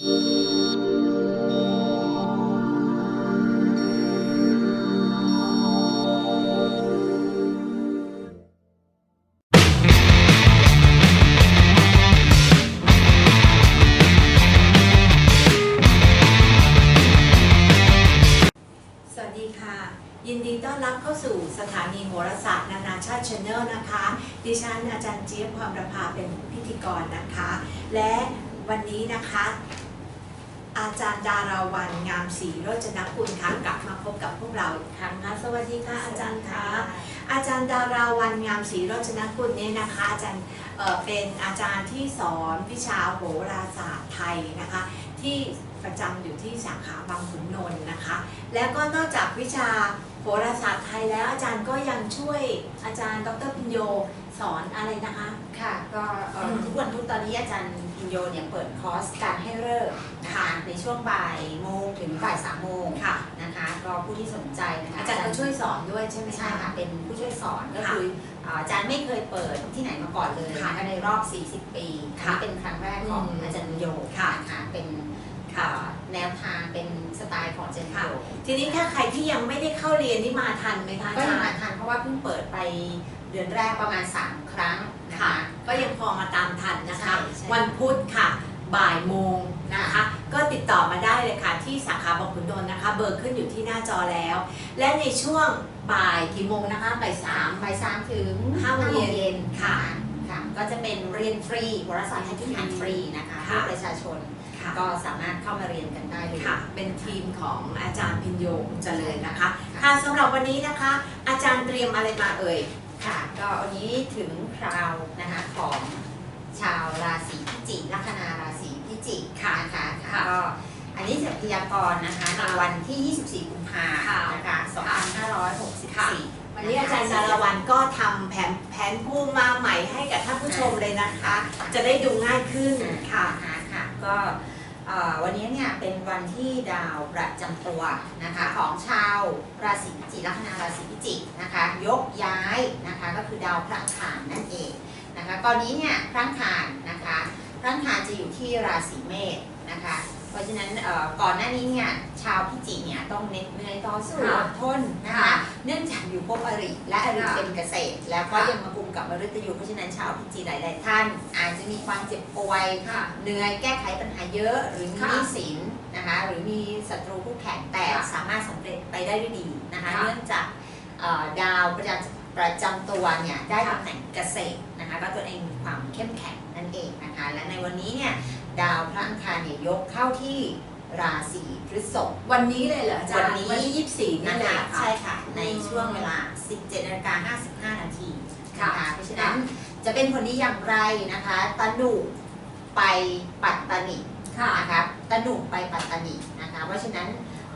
ส ศรีโรจนกุลค่ะกลับมาพบกับพวกเราอีกครั้งนะสวัสดีค่ะอาจารย์คะอาจารย์ดาราวันงามศรีโรจนกุลเนี่ยนะคะ อาจารย์เอ่อเป็นอาจารย์ที่สอนวิชาโหราศาสตร์ไทยนะคะ ที่ประจำอยู่ที่สาขาบางขุนนนท์นะคะ แล้วก็นอกจากวิชาโหราศาสตร์ไทยแล้วอาจารย์ก็ยังช่วยอาจารย์ดรพิญโยสอนอะไรนะคะ ค่ะ ก็เอ่ออมทุกวันพุธตอนนี้อาจารย์ พิญโยเนี่ยเปิดคอร์สการให้เลิกษ์นะคะค่ะในช่วงบ่ายโมงถึงบ่ายสามโมงค่ะนะคะก็ผู้ที่สนใจนะคะอาจารย์ก็ช่วยสอนด้วยใช่ไหมใช่ค่ะ เป็นผู้ช่วยสอนก็ค่ะคือเอ่ออาจารย์ไม่เคยเปิดที่ไหนมาก่อนเลยค่ะนะคะในรอบ 40 ปีอันค่ะนี้เป็นครั้งแรกของอืมอาจารย์พิญโยค่ะนะคะเป็นค่ะเอ่อ แนวทางเป็นสไตล์ของอาจารย์พิญค่ะโยทีนี้ถ้าใครที่ยังไม่ได้เข้าเรียนนี่มาทันไหมคะอาก็จายังรมาย์ทันเพราะว่าเพิ่งเปิดไปเดือนแรกประมาณ 3 ครั้งนะค่ะคะก็ยังพอมาตามทันนะคะใช่ใช่วันพุธค่ะ บ่ายโมงนะคะ ก็ติดต่อมาได้เลยค่ะ ที่สาขาบางขุนนนท์นะคะ เบอร์ขึ้นอยู่ที่หน้าจอแล้ว และในช่วงบ่ายกี่โมงนะคะบ่ายสามบ่ายสามถึงห้าโมงเย็นค่ะค่ะก็จะเป็นเรียนฟรีวารสารไทยที่อ่านฟรีนะคะค่ะให้ประชาชน ค่ะก็สามารถเข้ามาเรียนกันได้เลยค่ะ เป็นทีมของอาจารย์พิญโยคงเจริญนะคะค่ะค่ะสำหรับวันนี้นะคะ อาจารย์เตรียมอะไรมาเอ่ย ค่ะ ก็วันนี้ถึงคราวนะคะของชาวราศีพิจิกลัคนาราศีพิจิกค่ะนะคะค่ะก็อันนี้จะพยากรณ์นะคะในค่ะวันที่ 24 กุมภาค่ะนะคะ 2564วันนี้อาจารย์ดารวันก็ทำแผนแผนภูมิมาใหม่ให้กับท่านผู้ชมเลยนะคะ จะได้ดูง่ายขึ้นค่ะค่ะค่ะก็เอ่อ วันนี้เนี่ยเป็นวันที่ดาวประจำตัวนะคะของชาวราศีพิจิกลัคนาราศีพิจิกนะคะยกย้ายนะคะก็คือดาวพระอังคารนั่นเองนะคะตอนนี้เนี่ยพระอังคารนะคะพระอังคารจะอยู่ที่ราศีเมษนะคะเพราะฉะนั้นเอ่อก่อนหน้านี้เนี่ยชาวพิจิกเนี่ยต้องเหน็ดเหนื่อยต่อสู้ค่ะอดทนนะคะค่ะเนื่อง จากอยู่ภพอริ และอริค่ะเป็นเกษตร แล้วก็ค่ะยังมากุมกับมฤตยูเพราะฉะนั้นชาวพิจิกหลาย ๆ ท่าน อาจจะมีความเจ็บป่วยค่ะเหนื่อยแก้ไขปัญหาเยอะหรือมีค่ะหนี้สินนะคะหรือมีศัตรูคู่แข่งแต่ค่ะสามารถสำเร็จไปได้ด้วยดีนะคะค่ะเนื่องจากเอ่อดาวประจำประจำตัวเนี่ยได้ค่ะตำแหน่งเกษตรนะคะก็ตัวเองมีความเข้มแข็งนั่นเองนะคะและในวันนี้เนี่ยดาวพระอังคารเนี่ยยกเข้าที่ ราศีพฤษภวันนี้เลยเหรออาจารย์วันนี้วันที่ยี่สิบสี่นี่นะเลยคะเหรอค่ะใช่ค่ะ ในอืมช่วงเวลา 17นาฬิกา55 นาทีค่ะนะคะเพราะฉะนั้นจะเป็นผลดีอย่างไรนะคะตะหนุไปปัตตานีค่ะนะคะตะหนุไปปัตตานีนะคะเพราะฉะนั้น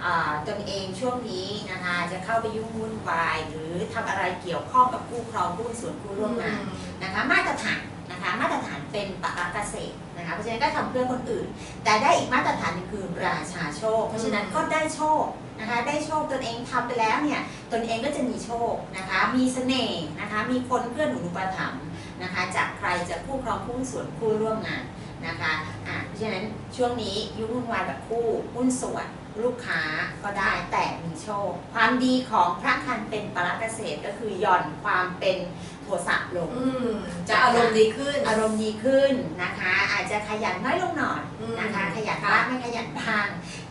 อ่าตนเองช่วงนี้นะคะจะเข้าไปยุ่งวุ่นวาย หรือทำอะไรเกี่ยวข้องกับคู่ครองผู้มีส่วนผู้ร่วมงานนะคะ มาตรฐานนะคะมาตรฐาน เป็นปกเกษตรนะคะ เพราะฉะนั้นก็ทำเพื่อคนอื่น แต่ได้อีกมาตรฐานหนึงคือราชาโชค เพราะฉะนั้นก็ได้โชคนะคะได้โชคตนเองทำไปแล้วเนี่ยตนเองก็จะมีโชคนะคะมีเสน่ห์นะคะมีคนเพื่อนหนุนอุปถัมภ์นะคะจากใครจากผู้ครองผู้มีส่วนผู้ร่วมงาน นะคะอะเพราะฉะนั้นช่วงนี้ยุ่งวุ่นวายแบบคู่หุ้นส่วนลูกค้าก็ได้แต่มีโชค ความดีของพระคันเป็นปรเกษตรก็คือหย่อนความเป็นโทสะลงอืมจะอารมณ์ดีขึ้น อารมณ์ดีขึ้นนะคะ อาจจะขยันน้อยลงหน่อยอืมนะคะ ขยันค่ะบ้างไม่ขยันบ้าง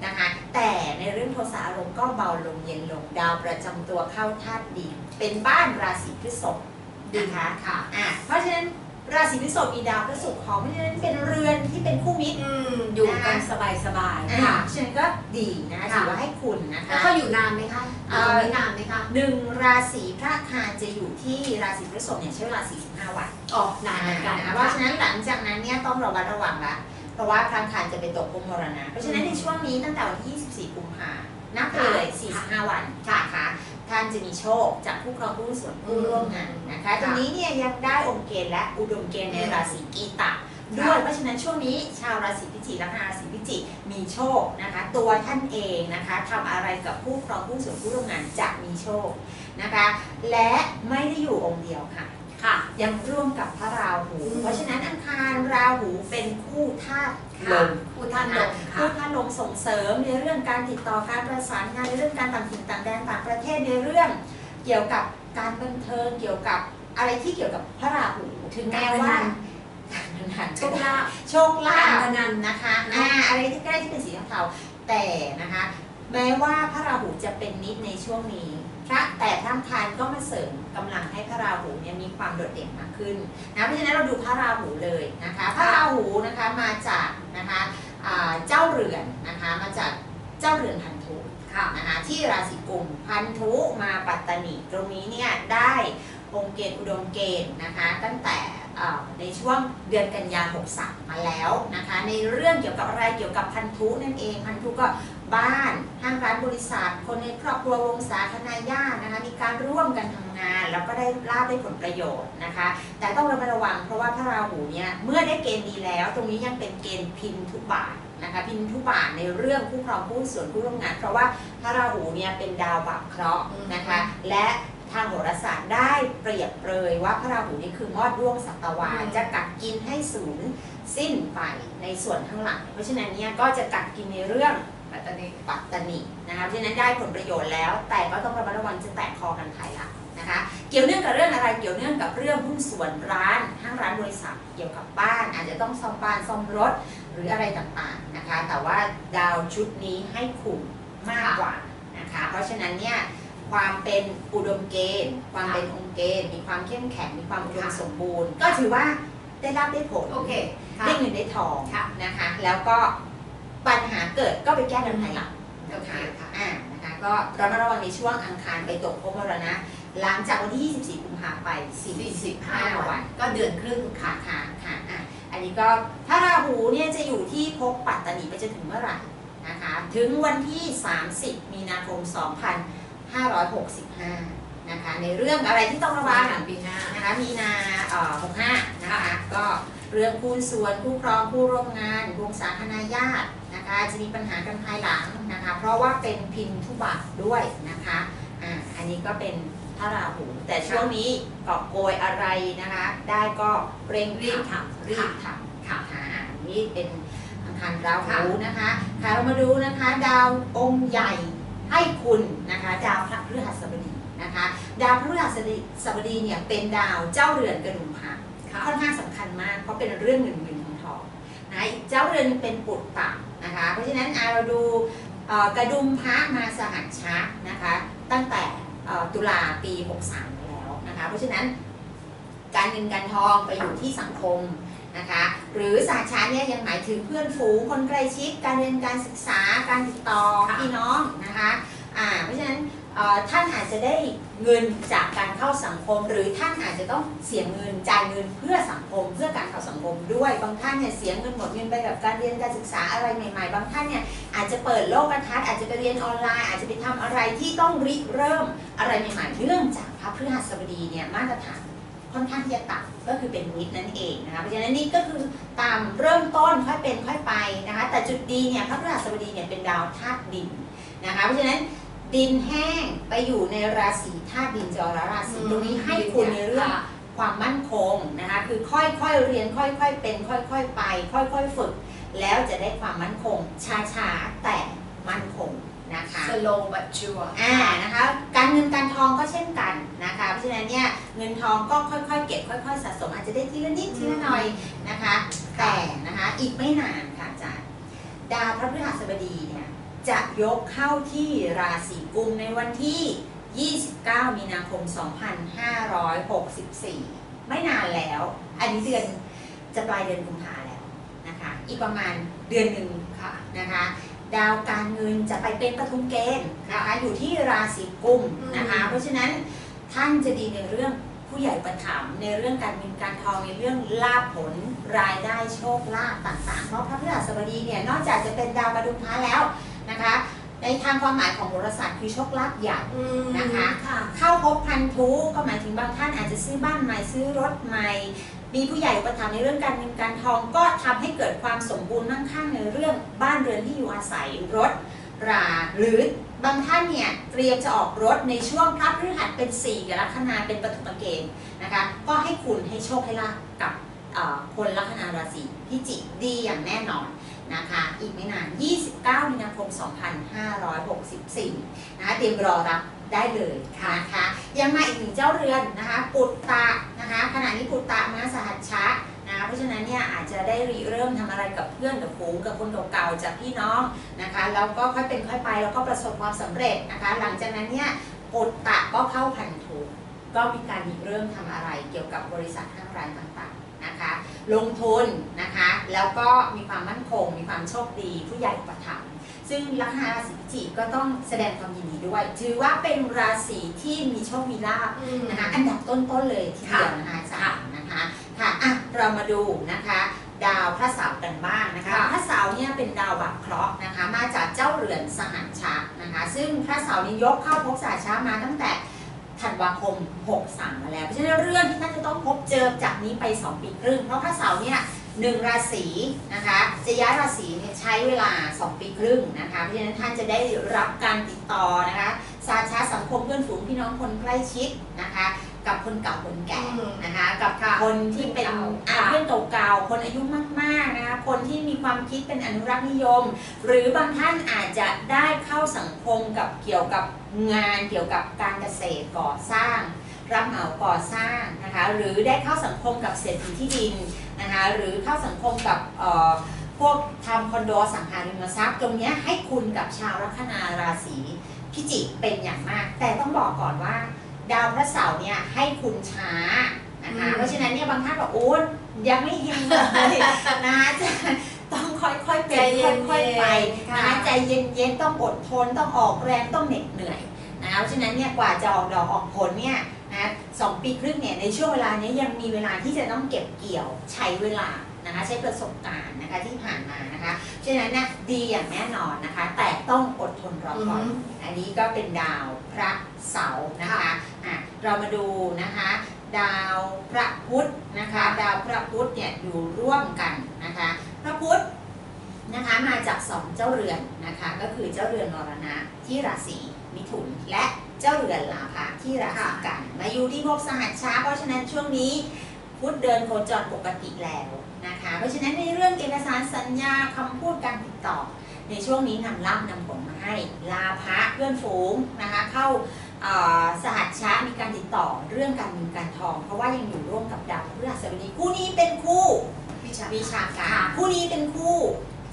นะคะ แต่ในเรื่องโทสะอารมณ์ก็เบาลงเย็นลงดาวประจำตัวเข้าธาตุดินเป็นบ้านราศีพฤษภนะคะค่ะอะเพราะฉะนั้น ราศีพฤษภมีดาวพฤษภของเพราะฉะนั้นเป็นเรือนที่เป็นคู่มิตร อืมอยู่กันสบายสบายๆอะค่ะ ฉะนั้นก็ดีนะคะค่ะถือว่าให้คุณนะแล้วคะ เขาอยู่นานไหมคะเอ่อ อยู่ไม่นานไหมคะหนึ่งราศีพระอังคารจะอยู่ที่ราศีพฤษภเนี่ยใช้เวลา45วันออกนานเหมือนกันอ่านะเพราะฉะนั้นหลังจากนั้นเนี่ยต้องระวัดระวังละเพราะว่าพระอังคารจะไปตกภพมรณะเพราะฉะนั้นในช่วงนี้ตั้งแต่วันที่ 24 กุมภานับไปเลย45 วันนะคะท่านจะมีโชค จากผู้ครองผู้มีส่วนผู้ร่วมงานนะคะตรงนี้เนี่ยยังได้องค์เกณฑ์และอุดมเกณฑ์ในราศีกีตะด้วยเพราะฉะนั้นช่วงนี้ชาวราศีพิจิกและราศีพิจิกมีโชคนะคะ ตัวท่านเองนะคะทำอะไรกับผู้ครองผู้มีส่วนผู้ร่วมงานจะมีโชคนะคะ และไม่ได้อยู่องค์เดียวค่ะ ค่ะยังร่วมกับพระราหู อืม เพราะฉะนั้นอังคารราหูเป็นคู่ธาตุลค่ะมผู้ท่านลงค่ะ คู่ธาตุลมส่งเสริมในเรื่องการติดต่อการประสานงานในเรื่องการต่างถิ่นต่างแดนต่างประเทศในเรื่อง เกี่ยวกับการบันเทิงเกี่ยวกับอะไรที่เกี่ยวกับพระราหูถึงแม้ว่าการพนันโชคลาภโชคลาการภพนัน นะคะอ่าอะไรที่ใกล้ที่เป็นสีเทาๆแต่นะคะ แม้ว่าพระราหูจะเป็นนิดในช่วงนี้ พระแต่พระอังคารก็มาเสริมกำลังให้พระราหูเนี่ยมีความโดดเด่นมากขึ้นนะเพราะฉะนั้นเราดูพระราหูเลยนะคะพระราหูนะคะมาจากนะคะอ่าเจ้าเรือนนะคะมาจากเจ้าเรือนพันธุค่ะนะคะที่ราศีกุมพันธุมาปัตตานีตรงนี้เนี่ยได้องค์เกณฑ์อุดมเกณฑ์นะคะตั้งแต่เอ่อในช่วงเดือนกันยา63มาแล้วนะคะในเรื่องเกี่ยวกับอะไรเกี่ยวกับพันธุนั่นเองพันธุก็ บ้าน ห้างร้านบริษัท คนในครอบครัววงศาคณาญาตินะคะ มีการร่วมกันทำงาน แล้วก็ได้ลาบได้ผลประโยชน์นะคะ แต่ต้องระมัดระวังเพราะว่าพระราหูเนี่ยเมื่อได้เกณฑ์ดีแล้ว ตรงนี้ยังเป็นเกณฑ์พินทุบาทนะคะพินทุบาทในเรื่องคู่ครองผู้ส่วนผู้ร่วมงาน เพราะว่าพระราหูเนี่ยเป็นดาวบาปเคราะห์นะคะ และทางโหราศาสตร์ได้เปรียบเปรยว่าพระราหูนี่คือมอดร่วงสัตวาอืมจะกัดกินให้สูญสิ้นไปในส่วนข้างหลัง เพราะฉะนั้นเนี่ยก็จะกัดกินในเรื่อง ปัตตานีปัตตานีนะคะเพราะฉะนั้นได้ผลประโยชน์แล้ว แต่ก็ต้องระมัดระวังจะแตกคอกันภายหลังนะคะ เกี่ยวเนื่องกับเรื่องอะไร เกี่ยวเนื่องกับเรื่องหุ้นส่วนร้านห้างร้านบริษัท เกี่ยวกับบ้าน อาจจะต้องซ่อมบ้านซ่อมรถหรืออะไรต่างๆนะคะ แต่ว่าดาวชุดนี้ให้ขุมมากกว่านะคะ เพราะฉะนั้นเนี่ยความเป็นอุดมเกณฑ์ ความเป็นองค์เกณฑ์ มีความเข้มแข็ง มีความอุดมสมบูรณ์ ก็ถือว่าได้รับได้ผลโอเคค่ะได้เงินได้ทองค่ะนะคะ แล้วก็ ปัญหาเกิดก็ไปแก้กันภายหลังโอเคค่ะอ่านะคะก็ระมัดระวังในช่วงอังคารไปตกภพมรณะหลังจากวันที่ 24กุมภาพันธ์ไป 45 วัน ก็เดือนครึ่งค่ะค่ะค่ะค่ะอะอันนี้ก็พระราหูเนี่ยจะอยู่ที่ภพปัตตานีไปจนถึงเมื่อไหร่นะคะ ถึงวันที่ 30 มีนาคม 2565 นะคะ ในเรื่องอะไรที่ต้องระวังปีหน้านะคะ มีนาเอ่อ65 นะคะ ก็ เรื่องคู่ส่วนคู่ครองคู่ร่วมงานวงศาคณาญาตินะคะจะมีปัญหากันภายหลังนะคะ เพราะว่าเป็นพินทุบาทด้วยนะคะอ่าอันนี้ก็เป็นพระราหูแต่ช่วงนี้กอบโกยอะไรนะคะ ได้ก็เร่งรีบทำรีบทำค่ะอ่าอันนี้เป็นอังคารราหูนะคะค่ะเรามาดูนะคะดาวองค์ใหญ่ให้คุณนะคะ ดาวพระพฤหัสบดีนะคะ ดาวพฤหัสบดีเนี่ยเป็นดาวเจ้าเรือนกระดุมพระ ค่ะค่อนข้างสำคัญมากเพราะเป็นเรื่องเงินเงินทองทองนะอีกเจ้าเรือนเป็นปุตตะนะคะ เพราะฉะนั้นอะเราดูเอ่อกระดุมพระมาสหัชชะนะคะ ตั้งแต่เอ่อตุลาปี 63มาแล้วนะคะ เพราะฉะนั้นการเงินการทองไปอยู่ที่สังคมนะคะหรือสาชาเนี่ยยังหมายถึงเพื่อนฝูงคนใกล้ชิดการเรียนการศึกษาการติดต่อค่ะพี่น้องนะคะอ่าเพราะฉะนั้นเอ่อ ท่านอาจจะได้เงินจากการเข้าสังคม หรือท่านอาจจะต้องเสียเงินจ่ายเงินเพื่อสังคม เพื่อการเข้าสังคมด้วยบางท่านเนี่ยเสียเงินหมดเงินไปกับการเรียนการศึกษาอะไรใหม่ ๆ บางท่านเนี่ยอาจจะเปิดโลกทัศน์อาจจะไปเรียนออนไลน์ อาจจะไปทำอะไรที่ต้องริเริ่มอะไรใหม่ๆเนื่องจากพระพฤหัสบดีเนี่ยมาตรฐานค่อนข้างที่จะต่ำก็คือเป็นมิตรนั่นเองนะคะเพราะฉะนั้นนี่ก็คือตามเริ่มต้นค่อยเป็นค่อยไปนะคะแต่จุดดีเนี่ยพระพฤหัสบดีเนี่ยเป็นดาวธาตุดินนะคะเพราะฉะนั้น ดินแห้งไปอยู่ในราศีธาตุดินจรราศีตรงนี้ให้คุณในเรื่องความมั่นคงนะคะคือค่อยๆเรียนค่อยๆเป็น ค่อยๆไป ค่อยๆฝึก แล้วจะได้ความมั่นคงช้าๆแต่มั่นคงนะคะสโลบัตชัวอ่านะคะการเงินการทองก็เช่นกันนะคะเพราะฉะนั้นเนี่ยเงินทองก็ค่อยๆ เก็บค่อยๆสะสมอาจจะได้ทีละนิดทีละหน่อยนะคะ แต่นะคะอีกไม่นานค่ะอาจารย์ดาวพระพฤหัสบดีเนี่ย จะยกเข้าที่ราศีกุมในวันที่ 29 มีนาคม 2564 ไม่นานแล้ว อันนี้เดือนจะปลายเดือนกุมภาแล้วนะคะ อีกประมาณเดือนหนึ่งค่ะนะคะ ดาวการเงินจะไปเป็นปทุมเกณฑ์นะคะอยู่ที่ราศีกุมนะคะอืมเพราะฉะนั้นท่านจะดีในเรื่องผู้ใหญ่ประถมภ์ในเรื่องการเงินการทองในเรื่องลาภผลรายได้โชคลาภต่างๆ เพราะพระพฤหัสบดีเนี่ยนอกจากจะเป็นดาวประดุมพระแล้ว นะคะ ในทางความหมายของโหราศาสตร์คือโชคลาภใหญ่อืมนะคะค่ะเข้าพบพันธุก็หมายถึงบางท่านอาจจะซื้อบ้านใหม่ซื้อรถใหม่ มีผู้ใหญ่อุปถัมภ์ในเรื่องการเงินการทองก็ทำให้เกิดความสมบูรณ์มั่งคั่งในเรื่องบ้านเรือนที่อยู่อาศัยรถราหรือบางท่านเนี่ยเตรียมจะออกรถในช่วงพระพฤหัสเป็น4กับลัคนาเป็นปฐมเกณฑ์นะคะ ก็ให้คุณให้โชคให้ลาภกับเอ่อคนลัคนาราศีพิจิกดีอย่างแน่นอน นะคะ อีกไม่นาน 29 มีนาคม 2564 นะคะเตรียมรอรับได้เลยนะคะยังมาอีกหนึ่งเจ้าเรือนนะคะปุตตะนะคะขณะนี้ปุตตะมาสหัชชะนะคะเพราะฉะนั้นเนี่ยอาจจะได้ริเริ่มทำอะไรกับเพื่อนกับฝูงกับคนเก่าๆจากพี่น้องนะคะแล้วก็ค่อยเป็นค่อยไปแล้วก็ประสบความสำเร็จนะคะ หลังจากนั้นเนี่ยปุตตะก็เข้าพันธุก็มีการริเริ่มทำอะไรเกี่ยวกับบริษัทห้างร้านต่างๆนะคะ ลงทุนนะคะ แล้วก็มีความมั่นคง มีความโชคดี ผู้ใหญ่อุประถมภ์ซึ่งลัคนาราศีพิจิกก็ต้องแสดงความยินดีด้วย ถือว่าเป็นราศีที่มีโชคมีลาภนะคะอันดับต้นๆเลยทีเดียวนะคะอาจารย์นะคะค่ะอะเรามาดูนะคะดาวพระเสาร์กันบ้างนะคะค่ะพระเสาร์เนี่ยเป็นดาวบักเคราะห์นะคะมาจากเจ้าเรือนสหัชชะนะคะซึ่งพระเสาร์นี้ยกเข้าภพสหัชชะมาตั้งแต่ธันวาคม 63 มาแล้ว เพราะฉะนั้นเรื่องที่ท่านจะต้องพบเจอจากนี้ไป 2 ปีครึ่ง เพราะพระเสาร์เนี่ย หนึ่งราศีนะคะจะย้ายราศีเนี่ยใช้เวลา 2 ปีครึ่งนะคะ เพราะฉะนั้นท่านจะได้รับการติดต่อนะคะสาชาสังคมเพื่อนฝูงพี่น้องคนใกล้ชิดนะคะ กับคนเก่าคนแก่อืมนะคะ กับคนที่เป็นเก่าอ่าเพื่อนเก่าๆคนอายุมากๆนะคะคนที่มีความคิดเป็นอนุรักษ์นิยม หรือบางท่านอาจจะได้เข้าสังคมกับเกี่ยวกับงานเกี่ยวกับการเกษตรก่อสร้าง รับเหมาก่อสร้างนะคะ หรือได้เข้าสังคมกับเศรษฐีที่ดิน นะคะหรือเข้าสังคมกับเอ่อพวกทำคอนโดอสังหาริมทรัพย์ ตรงเนี้ยให้คุณกับชาวลัคนาราศีพิจิกเป็นอย่างมาก แต่ต้องบอกก่อนว่า ดาวพระเสาร์เนี่ยให้คุณช้านะคะอืมเพราะฉะนั้นเนี่ยบางท่านบอกโอ้ยยังไม่เฮงเลยนะจะต้องค่อยๆเป็นใจเย็นๆค่อยๆไปค่ะนะใจเย็นๆต้องอดทนต้องออกแรงต้องเหน็ดเหนื่อยนะคะเพราะฉะนั้นเนี่ยกว่าจะออกดอกออกผลเนี่ย นะสองปีครึ่งเนี่ยในช่วงเวลานี้ยังมีเวลาที่จะต้องเก็บเกี่ยวใช้เวลานะคะใช้ประสบการณ์นะคะที่ผ่านมานะคะเพราะฉะนั้นเนี่ยดีอย่างแน่นอนนะคะ แต่ต้องอดทนรอก่อนอือฮึอันนี้ก็เป็นดาวพระเสาร์นะคะอะเรามาดูนะคะ ดาวพระพุธนะคะ ดาวพระพุธเนี่ยอยู่ร่วมกันนะคะ พระพุธนะคะมาจากสองเจ้าเรือนนะคะ ก็คือเจ้าเรือนมรณะที่ราศีมิถุนและ เจ้าเรือนลาภะที่ราศีกัน มาอยู่ที่ภพสหัชชาเพราะฉะนั้นช่วงนี้พุธเดินโคจรปกติแล้วนะคะ เพราะฉะนั้นในเรื่องเอกสารสัญญาคำพูดการติดต่อ ในช่วงนี้นำล่ำนำผลมาให้ลาภะเพื่อนฝูงนะคะเข้าเอ่อสหัชชะมีการติดต่อเรื่องการเงินการทอง เพราะว่ายังอยู่ร่วมกับดาวพฤหัสบดีคู่นี้เป็นคู่วิชาวิชาการค่ะคู่นี้เป็นคู่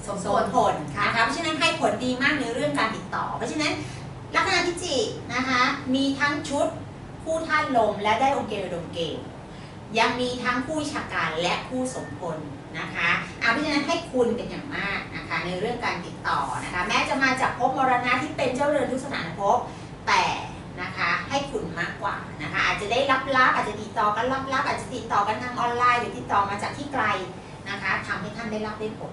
สมสบูมรณ์ผลนะคะเพราะฉะนั้นให้ผลดีมากในเรื่องการติดต่อ เพราะฉะนั้น ลัคนาพิจิกนะคะมีทั้งชุดคู่ท่านลมและได้องค์เกณฑ์ดมเกณฑ์ยังมีทั้งคู่ชาการและคู่สมพลนะคะอะเพราะฉะนั้นให้คุณเป็นอย่างมากนะคะในเรื่องการติดต่อนะคะแม้จะมาจากภพมรณะที่เป็นเจ้าเรือนทุกสถานภพแต่นะคะให้คุณมากกว่านะคะอาจจะได้รับรับอาจจะติดต่อกันรับรับอาจจะติดต่อกันทางออนไลน์ หรือติดต่อมาจากที่ไกลนะคะทำให้ท่านได้รับได้ผล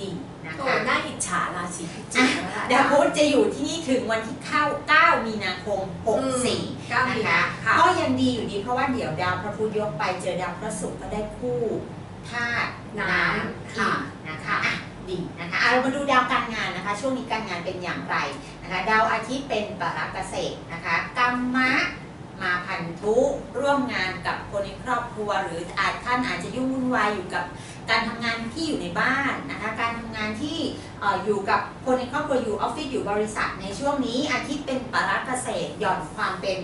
ดีนะโอ้คะน่าอิจฉาราศีพิจิกนะคะดาวพุธจะอยู่ที่นี่ถึงวันที่เข้า 9 มีนาคม 64 เก้ามีนะนาคะ ค่ะ ก็ยังดีอยู่ดีเพราะว่าเดี๋ยวดาวพระพุธยกไปเจอดาวพระศุกร์ก็ได้คู่ธาตุน้น้ำำค่ะอีกนะคะอะดีนะคะอะเรามาดูดาวการงานนะคะ ช่วงนี้การงานเป็นอย่างไรนะคะ ดาวอาทิตย์เป็นปรักเกษตรนะคะกรรมะมาพันธุร่วมงานกับคนในครอบครัว หรืออาจท่านอาจจะยุ่งวุ่นวายอยู่กับการทำงาน ที่อยู่ในบ้านนะคะ การทำงานที่ออยู่กับคนในครอบครัวอยู่ออฟฟิศอยู่บริษัทในช่วงนี้ อาทิตย์เป็นปรักเกษตรหย่อนความเป็น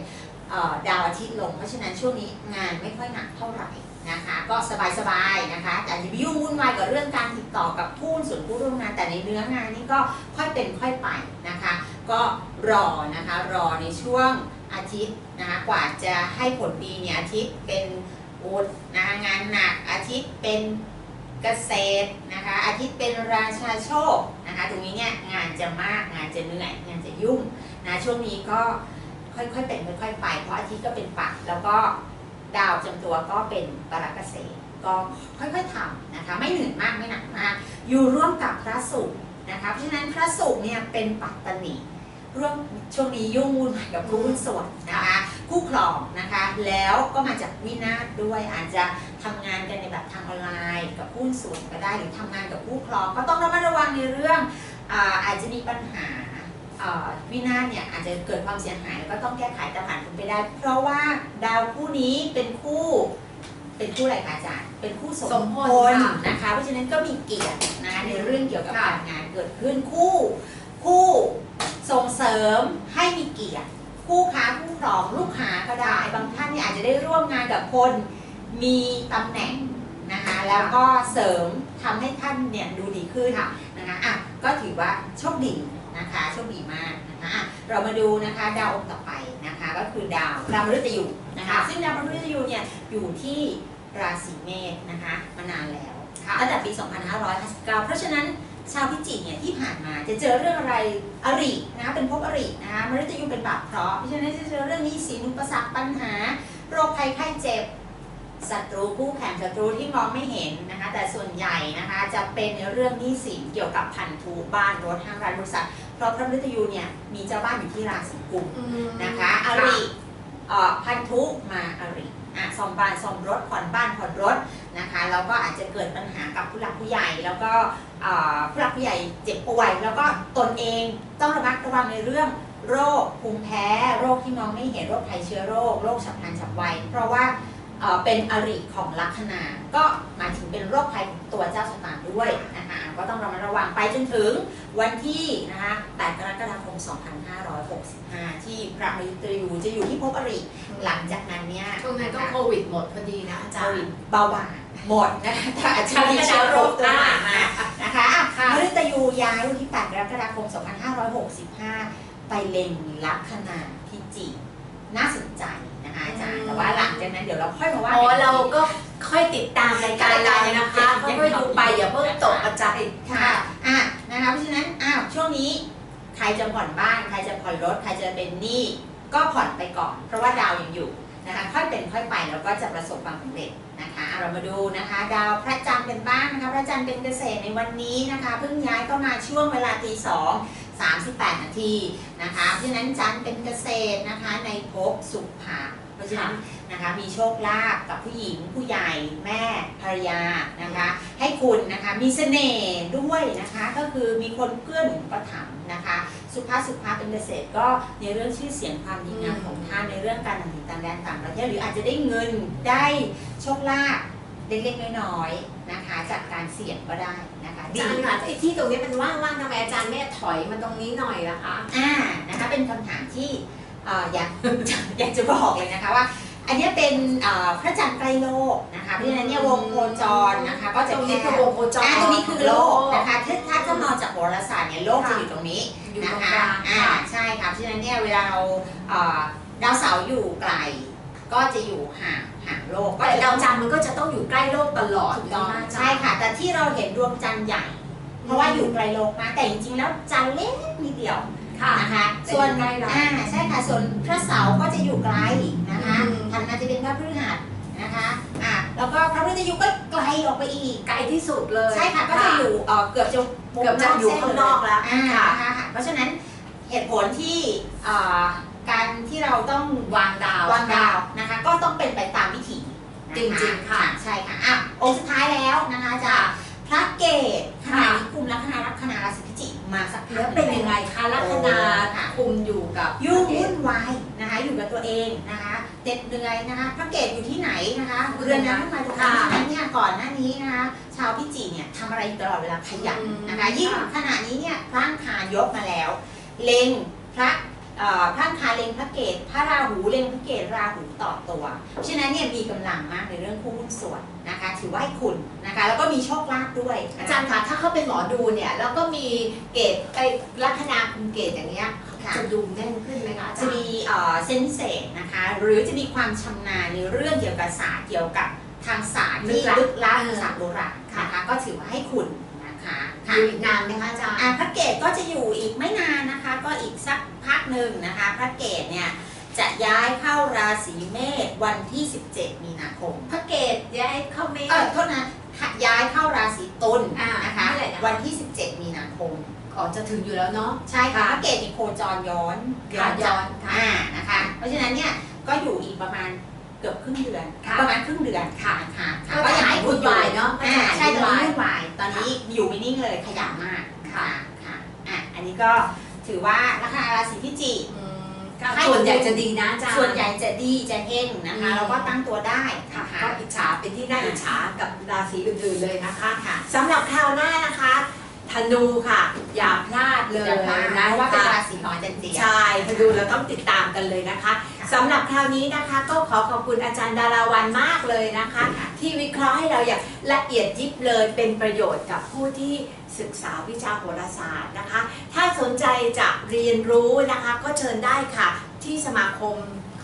ดาวอาทิตย์ลง เพราะฉะนั้นช่วงนี้งานไม่ค่อยหนักเท่าไหร่นะคะ ก็สบายๆนะคะแต่อย่าไปยุ่งวุ่นวายกับเรื่องการติดต่อกับผู้ส่วนผู้ร่วมงานแต่ในเนื้องานนี่ก็ค่อยเป็นค่อยไปนะคะ ก็รอนะคะรอในช่วงอาทิตย์นะคะกว่าจะให้ผลดีเนี่ยอาทิตย์เป็นอุดนะะงานหนักอาทิตย์เป็น เกษตรนะคะอาทิตย์เป็นราชาโชคนะคะตรงนี้เนี่ยงานจะมากงานจะเหนื่อยงานจะยุ่งนะช่วงนี้ก็ค่อยๆเป็นค่อยๆไป เพราะอาทิตย์ก็เป็นปักแล้วก็ดาวจำตัวก็เป็นปรักเกษตรก็ค่อยๆทำนะคะไม่เหนื่อยมากไม่หนักมาก อยู่ร่วมกับพระศุกร์นะคะเพราะฉะนั้นพระศุกร์เนี่ยเป็นปัตตนีร่วมช่วงนี้ยุ่งวุ่นกับคู่หุ้นส่วนนะคะ คู่ครองนะคะ แล้วก็มาจากวินาศด้วยอาจจะทำงานกันในแบบทางออนไลน์ กับหุ้นส่วนก็ได้หรือทำงานกับผู้ครอง ก็ต้องระมัดระวังในเรื่องอาอาจจะมีปัญหาวินาศเนี่ยอาจจะเกิดความเสียหายแล้วก็ต้องแก้ไขแต่ผ่านพ้นไปได้ เพราะว่าดาวคู่นี้เป็นคู่เป็นคู่อะไรคะอาจารย์ เป็นคู่สมพลนะคะ เพราะฉะนั้นก็มีเกียรตินะคะในเรื่องเกี่ยวกับการงานเกิดขึ้นคู่ คู่ส่งเสริมให้มีเกียรติ คู่ค้าคู่ครองลูกค้าก็ได้ บางท่านเนี่ยอาจจะได้ร่วมงานกับคนมีตำแหน่งนะคะแล้วก็เสริมทำให้ท่านเนี่ยดูดีขึ้นค่ะนะคะอะก็ถือว่าโชคดีนะคะโชคดีมากนะคะอะเรามาดูนะคะดาวองค์ต่อไปนะคะก็คือดาวดาวมฤตยูนะคะค่ะซึ่งดาวมฤตยูเนี่ยอยู่ที่ราศีเมษนะคะมานานแล้วค่ะตั้งแต่ปี 2559 เพราะฉะนั้น ชาวพิจิกเนี่ยที่ผ่านมาจะเจอเรื่องอะไรอรินะเป็นภพอรินะคะมฤตยูเป็นบาปเคราะห์เพราะฉะนั้นจะเจอเรื่องนี้สินุปสรรคปัญหา โรคภัยไข้เจ็บศัตรูคู่แข่งศัตรูที่มองไม่เห็นนะคะแต่ส่วนใหญ่นะคะจะเป็นในเรื่องหนี้สินเกี่ยวกับพันธุบ้านรถห้างร้านบริษัทเพราะพระมฤตยูเนี่ยมีเจ้าบ้านอยู่ที่ราศีกุมนะคะอริเอ่อพันธุมาอริอะซ่อมบ้านซ่อมรถผ่อนบ้านผ่อนรถ นะคะแล้วก็อาจจะเกิดปัญหากับผู้หลักผู้ใหญ่แล้วก็ผู้หลักผู้ใหญ่เจ็บป่วย แล้วก็ตนเองต้องระมัดระวังในเรื่องโรคภูมิแพ้ โรคที่มองไม่เห็นโรคภัยเชื้อโรคโรคฉับพลันฉับไวเพราะว่า เอ่อเป็นอริของลัคนา ก็หมายถึงเป็นโรคภัยของตัวเจ้าชะตาด้วยนะคะก็ต้องระมัดระวังไปจนถึงวันที่นะคะ8กรกฎาคม 2565 ที่พระมฤตยูจะอยู่ที่ภพอริหลังจากนั้นเนี่ยช่วงนั้นก็โควิดหมดพอดีนะอาโคจารวิดย์เบาบางหมดนะคะแต่อาจจะมีเชื้อโรคตัวใหม่มานะคะอะค่ะมฤตยูย้ายวันที่8กรกฎาคม 2565 ไปเล็งลัคนาพิจิก น่าสนใจนะคะอาจารย์แต่ว่าหลังจากนั้นเดี๋ยวเราค่อยมาว่า อ๋อกันเราก็ค่อยติดตามรายการเรานะคะค่อยๆดูไปอย่าเพิ่งตกกระจายค่ะอะนะคะเพราะฉะนั้นอ้าวช่วงนี้ ใครจะผ่อนบ้าน ใครจะผ่อนรถ ใครจะเป็นหนี้ก็ผ่อนไปก่อน เพราะว่าดาวยังอยู่นะคะค่อยเป็นค่อยไปแล้วก็จะประสบความสำเร็จนะคะอะเรามาดูนะคะ ดาวพระจันทร์เป็นบ้านนะคะพระจันทร์เป็นเกษตรในวันนี้นะคะเพิ่งย้ายเข้ามาช่วงเวลาตีสอง 38 นาทีนะคะเพราะฉะนั้นจันเป็นเกษตรนะคะในภพสุภาเพราะฉะนั้นนะคะมีโชคลาภกับผู้หญิงผู้ใหญ่แม่ภรรยานะคะให้คุณนะคะมีเสน่ห์ด้วยนะคะก็คือมีคนเกื้อหนุนประถมนะคะ สุภาพสุภาพเป็นเกษตรก็ในเรื่องชื่อเสียงความดีงามของท่านในเรื่องการต่างถิ่นต่างแดนต่างประเทศหรืออาจจะได้เงินได้โชคลาภ เล็กๆน้อยๆนะคะ จากการเสี่ยงก็ได้นะคะอาดีจารย์ค่ะไอ้ที่ตรงนี้มันว่างๆทำไมอาจารย์ไม่ถอยมาตรงนี้หน่อยล่ะคะ อ่านะคะเป็นคำถามที่เอ่ออยาก อยากจะบอกเลยนะคะว่า อันเนี้ยเป็นเอ่อพระจันทร์ใกล้โลกนะคะเพราะฉะนั้นเนี่ยวงโคจรนะคะก็จะตรงนี้แคือวงโคจร อ่าตรงนี้คือโลกนะคะถ้าถ้าจะมองจากโหราศาสตร์เนี่ยโลกจะอยู่ตรงนี้อยู่ตนะรงคะกลางอ่าค่ะ ใช่ค่ะเพราะฉะนั้นเนี่ยเวลาเราเอ่อดาวเสาร์อยู่ไกล ก็จะอยู่ห่างห่าง โลกก็แต่จะดาวจันทร์มันก็จะต้องอยู่ใกล้โลกตลอดถูกต้องนะาจารย์ใช่ค่ะ แต่ที่เราเห็นดวงจันทร์ใหญ่ เพราะว่าอยู่ไกลโลกมากแต่จริงๆแล้วจันทร์เล็กนิดเดียวค่ะนะคะแต่ส่วนอยู่ใกล้เราอ่าใช่ค่ะส่วนพระเสาร์ก็จะอยู่ไกลนะคะอืมถัดมาจะเป็นพระพฤหัสนะคะอ่าแล้วก็พระพฤหัสก็ไกลออกไปอีกไกลที่สุดเลย ใช่ค่ะก็จะอยู่เอ่อเกือบจะเกือบจะอยู่ข้างนอกแล้วอ่าค่ะนะคะเพราะฉะนั้นเหตุผลที่เอ่อ การที่เราต้องวางดาววางดาวนะคะ ก็ต้องเป็นไปตามวิถีนะคะจริงๆค่ะใช่ค่ะอะองค์สุดท้ายแล้วนะคะอาจะพระเกศขค่ะณะนี้กุมลัคนาลัคนาราศีพิจิกมาสักพักแล้วเป็นยังไงคะลัคนาค่ะคุมอยู่กับยุ่งวุ่นวายนะคะอยู่กับตัวเองนะคะเด็ดเหนื่อยนะคะพระเกศอยู่ที่ไหนนะคะเรือนนั้นขึ้นมาตรงนั้นค่ะฉะนั้นเนี่ยก่อนหน้านี้นะคะชาวพิจิกเนี่ยทำอะไรอยู่ตลอดเวลาขยันอืมนะคะยิ่งค่ะขณะนี้เนี่ยพระอังคารยกมาแล้ว เล็งพระเอ่อ พระอังคารเล็งพระเกศพระราหูเล็งพระเกศราหูต่อตัว ฉะนั้นเนี่ยมีกำลังมากในเรื่องคู่หุ้นส่วนนะคะถือว่าให้คุณนะคะแล้วก็มีโชคลาภด้วยนะคะอาจารย์คะถ้าเขาเป็นหมอดูเนี่ยแล้วก็มีเกตไอ้ลัคนาคุมเกตอย่างเงี้ยค่ะจะดูแน่นขึ้นไหมคะอาจาจะรย์มีเอ่อเซนเซตนะคะหรือจะมีความชำนาญในเรื่องเกี่ยวกับศาสตร์เกี่ยวกับทางศาสตร์ที่ลึกลับศาสตร์โบราณนะคะก็ถือว่าให้คุณนะคะ อค่ะยู่อีกนานไหมคะอาจารย์ อะพระเกตก็จะอยู่อีกไม่นานนะคะ ก็อีกสักพักหนึ่งนะคะ พระเกตเนี่ยจะย้ายเข้าราศีเมษวันที่ 17 มีนาคม พระเกตย้ายเข้าเมษเออโทษนะย้ายเข้าราศีตุลอ่านนะคะเมื่อไหร่นะ วันที่ 17 มีนาคม อ๋อจะถึงอยู่แล้วเนาะ ใช่ค่ะค่ะพระเกตมีโคจรย้อนค่ะย้อนค่ะอ่านะคะ เพราะฉะนั้นเนี่ยก็อยู่อีกประมาณ เกือบครึ่งเดือนค่ะ ประมาณครึ่งเดือนค่ะค่ะก็จะหายวุ่นวายเนาะอ่าใช่ตอนนี้วุ่วุ่นวายตอนนี้อยู่ไม่นิ่งเลยขยันมากค่ะค่ะอะอันนี้ก็ถือว่าลัคนาราศีพิจิก อืมก็ส่วนใหญ่จะดีนะอาจารย์ส่วนใหญ่จะดีจะเฮงนะคะอืมแล้วก็ตั้งตัวได้ค่ะนะคะก็อิจฉาเป็นที่น่าอิจฉากับราศีอื่นๆเลยนะคะ ค่ะ สำหรับคราวหน้านะคะ ธนูค่ะ อย่าพลาดเลยอย่าพลาดนะเพราะว่าเป็นคะราศีของอาจารย์เจียบใช่ธนูเราต้องติดตามกันเลยนะคะค่ะสำหรับคราวนี้นะคะก็ขอขอบคุณอาจารย์ดาราวันมากเลยนะคะ ที่วิเคราะห์ให้เราอย่างละเอียดยิบเลยเป็นประโยชน์กับผู้ที่ศึกษาวิชาโหราศาสตร์นะคะ ถ้าสนใจจะเรียนรู้นะคะ ก็เชิญได้ค่ะ ที่สมาคม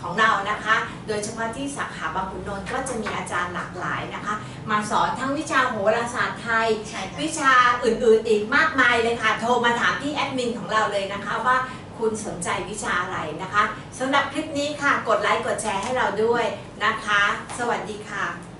ของเรานะคะ โดยเฉพาะที่สาขาบางขุนนนท์ก็จะมีอาจารย์หลากหลายนะคะ มาสอนทั้งวิชาโหราศาสตร์ไทย ใช่ค่ะ วิชาอื่นๆอีกมากมายเลยค่ะ โทรมาถามที่แอดมินของเราเลยนะคะว่าคุณสนใจวิชาอะไรนะคะสำหรับคลิปนี้ค่ะ กดไลค์กดแชร์ให้เราด้วยนะคะ สวัสดีค่ะ